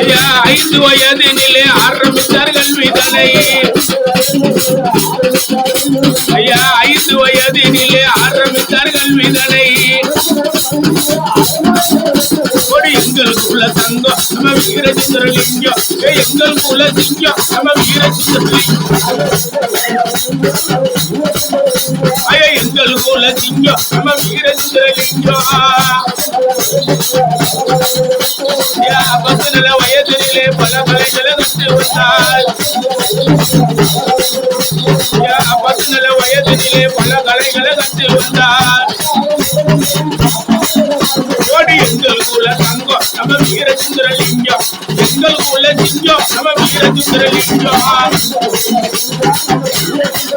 ஐயா ஐந்து வயதினிலே ஆரம்பித்தார் கல்விதனை ஐயா ஐந்து வயதினிலே ஆரம்பித்தார் கல்விதனை கொடி எங்கள் குல தங்கம் நம்ம வீரச்சந்திரலிங்கம் ஏ எங்கள் குல சிங்கம் நம்ம வீரச்சந்திரலிங்கம் ஐயா போல குல சிங்கம் நம்ம வீரச்சந்திரலிங்கம் பத்து நில வயதினிலே பல கலைகளை கற்று வந்தார் ஐயா பத்து நில வயதினிலே பல கலைகளை கற்று வந்தார் ஓடி எங்கள் குல தங்கம் நம்ம வீரசுந்தரலிங்கம் எங்கள் குல சிங்கம் நம்ம வீரசுந்தரலிங்கம் ஏ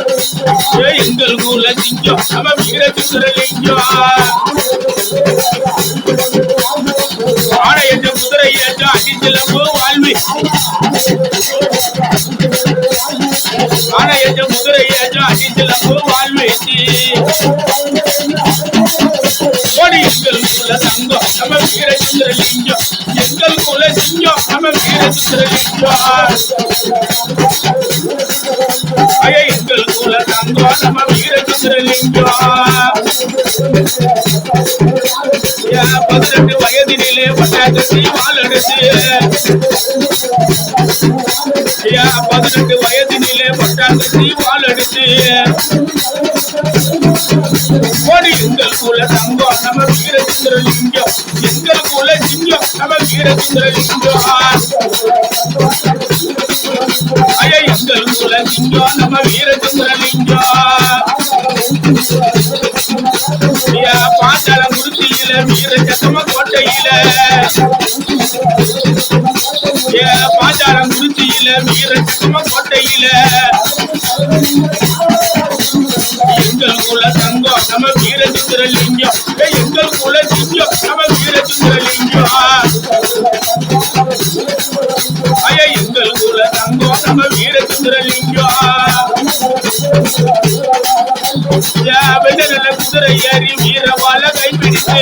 எங்கள் குல சிங்கம் நம்ம வீரசுந்தரலிங்கம் ஆடையற்ற குதிரை ஏற்ற அடிச்சலம்பு வாழ்வி. ஆடையற்ற குதிரை ஏற்ற அடிச்சலம்பு வாழ்வேசி கோடி எங்கள் குல தங்கம் நம்ம வீரசுந்தரலிங்கம் எங்கள் குல சிங்கம் நம்ம வீரசுந்தரலிங்கம் ஐய தங்கம் நம்ம வீரசுந்தரலிங்கம் பதினெட்டு வயதினிலே பட்டாச்சு வாழடுச்சு பதினெட்டு வயதினிலே பட்டாச்சு வாழடுச்சு கோடி எங்கள் குல தங்கம் நம்ம எங்கள் குல சிங்கம் நம்ம ஐயா எங்கள் குல சிங்கம் நம்ம ஐயா பாத்தாளம் வீர சத்தம கோட்டையில. ஏ பாத்தாளம் குருத்தியில வீர சத்தம கோட்டையில. எங்கள் குல தங்கம் நம்ம வீரசுந்தரலிங்கம் ஏ எங்கள் குல சிங்கம் நம்ம வீரசுந்தரலிங்கம் ஐயா எங்கள் குல தங்கம் நம்ம வீரசுந்தரலிங்கம் வெள்ள குதிரை ஏறி வீரவால கைப்பிடித்து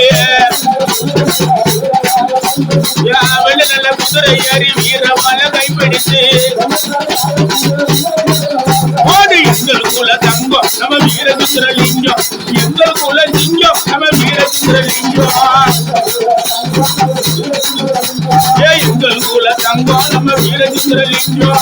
வெள்ள நல்ல குதிரை ஏறி வீரவால கைப்பிடித்து ஓடு எங்கள் குல தங்கம் நம்ம வீரசுந்தரலிங்கம் எங்கள் குல சிங்கம் நம்ம வீரசுந்தரலிங்கம் ஏ எங்கள் குல தங்கம் நம்ம வீரசுந்தரலிங்கம்